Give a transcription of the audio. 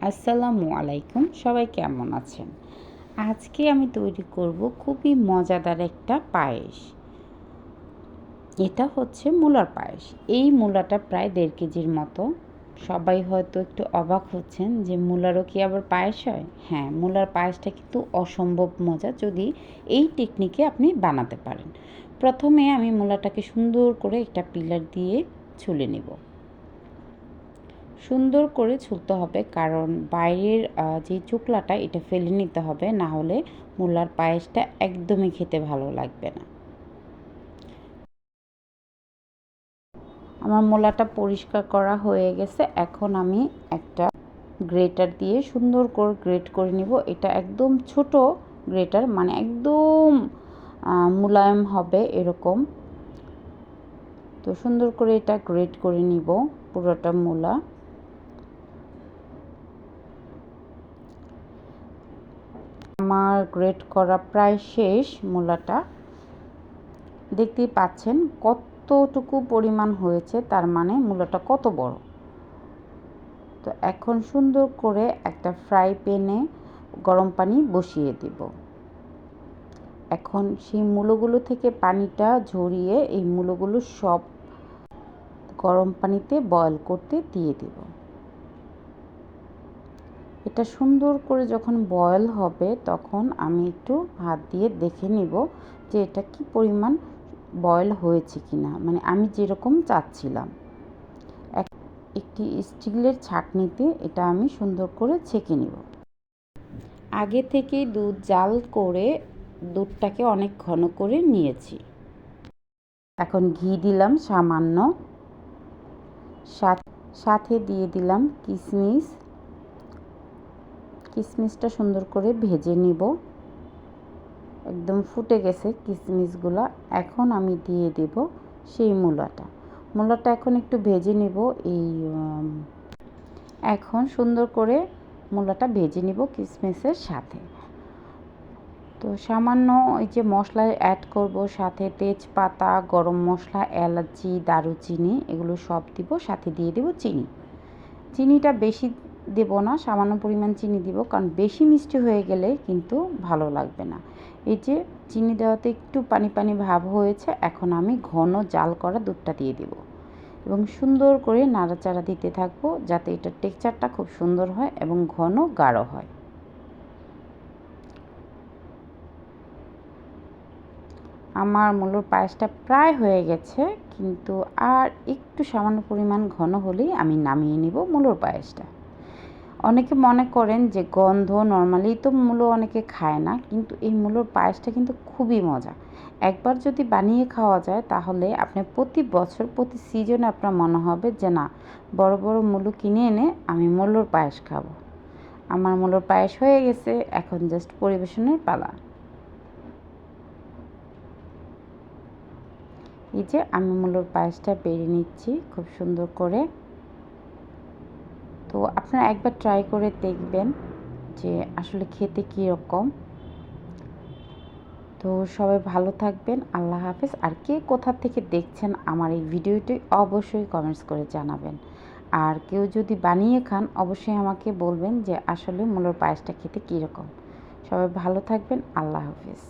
আসসালামু আলাইকুম, সবাই কেমন আছেন? আজকে আমি তৈরি করব খুবই মজাদার একটা পায়েস। এটা হচ্ছে মূলার পায়েস। এই মূলাটা প্রায় দেড় কেজির মতো। সবাই হয়তো একটু অবাক হচ্ছেন যে মূলারও কি আবার পায়েস হয়? হ্যাঁ মূলার পায়েসটা কিন্তু অসম্ভব মজা যদি এই টেকনিকে আপনি বানাতে পারেন। প্রথমে আমি মূলাটাকে সুন্দর করে একটা পিলার দিয়ে ছুলে নেব। সুন্দর করে ছুলতে হবে। কারণ বাইরের যে চুকলাটা এটা ফেলে নিতে হবে। না হলে মূলার পায়েসটা একদমই খেতে ভালো লাগবে না। আমার মোলাটা পরিষ্কার করা হয়ে গেছে। এখন আমি একটা গ্রেটার দিয়ে সুন্দর করে গ্রেট করে নিব। এটা একদম ছোট গ্রেটার মানে একদম মুলায়ম হবে এরকম। তো সুন্দর করে এটা গ্রেট করে নিব, পুরোটা মূলা। আমার গ্রেট করা প্রায় শেষ মূলাটা। দেখতেই পাচ্ছেন কতটুকু পরিমাণ হয়েছে, তার মানে মূলাটা কত বড়। তো এখন সুন্দর করে একটা ফ্রাই প্যানে গরম পানি বসিয়ে দিব। এখন সেই মূলগুলো থেকে পানিটা ঝরিয়ে এই মূলগুলো সব গরম পানিতে বয়ল করতে দিয়ে দেব। এটা সুন্দর করে যখন বয়েল হবে, তখন আমি একটু হাত দিয়ে দেখে নিব যে এটা কি পরিমাণ বয়েল হয়েছে কি না মানে আমি যেরকম চাচ্ছিলাম। একটি স্টিলের ছাঁকনিতে এটা আমি সুন্দর করে ছেঁকে নিব। আগে থেকে দুধ জাল করে দুধটাকে অনেক ঘন করে নিয়েছি। এখন ঘি দিলাম সামান্য। সাথে দিয়ে দিলাম কিশমিশ কিশমিশটা সুন্দর করে ভেজে নিব। একদম ফুটে গেছে কিশমিশগুলো এখন আমি দিয়ে দেব সেই মূলাটা। মূলাটা এখন একটু ভেজে নেব, এই এখন সুন্দর করে মূলাটা ভেজে নিব কিশমিশের সাথে। তো সামান্য ওই যে মশলা অ্যাড করব, সাথে তেজপাতা, গরম মশলা, এলাচি, দারুচিনি, এগুলো সব দিব, সাথে দিয়ে দেব চিনি। চিনিটা বেশি দেব না, সামান্য পরিমাণ চিনি দিব, কারণ বেশি মিষ্টি হয়ে গেলে কিন্তু ভালো লাগবে না। এই যে চিনি দেওয়াতে একটু পানি পানি ভাব হয়েছে, এখন আমি ঘন জাল করা দুধটা দিয়ে দেব। এবং সুন্দর করে নাড়াচাড়া দিতে থাকব, যাতে এটার টেক্সচারটা খুব সুন্দর হয় এবং ঘন গাঢ় হয়। আমার মূলর পায়েসটা প্রায় হয়ে গেছে, কিন্তু আর একটু সামান্য পরিমাণ ঘন হলেই আমি নামিয়ে নিব মূলর পায়েসটা। অনেকে মনে করেন যে গন্ধ নর্মালি তো মূলো অনেকে খায় না, কিন্তু এই মূলোর পায়েসটা কিন্তু খুবই মজা। একবার যদি বানিয়ে খাওয়া যায়, তাহলে আপনি প্রতি বছর, প্রতি সিজনে আপনার মনে হবে যে না, বড় বড় মূলো কিনে এনে আমি মূলোর পায়েস খাব। আমার মূলোর পায়েস হয়ে গেছে, এখন জাস্ট পরিবেশনের পালা। এই যে আমি মূলোর পায়েসটা বেড়ে নিচ্ছি, খুব সুন্দর করে। তো আপনারা একবার ট্রাই করে দেখবেন যে আসলে খেতে কীরকম। তো সবাই ভালো থাকবেন, আল্লাহ হাফেজ। আর কে কোথা থেকে দেখছেন আমার এই ভিডিওটি অবশ্যই কমেন্টস করে জানাবেন। আর কেউ যদি বানিয়ে খান, অবশ্যই আমাকে বলবেন যে আসলে মূলর পায়েসটা খেতে কীরকম। সবাই ভালো থাকবেন, আল্লাহ হাফেজ।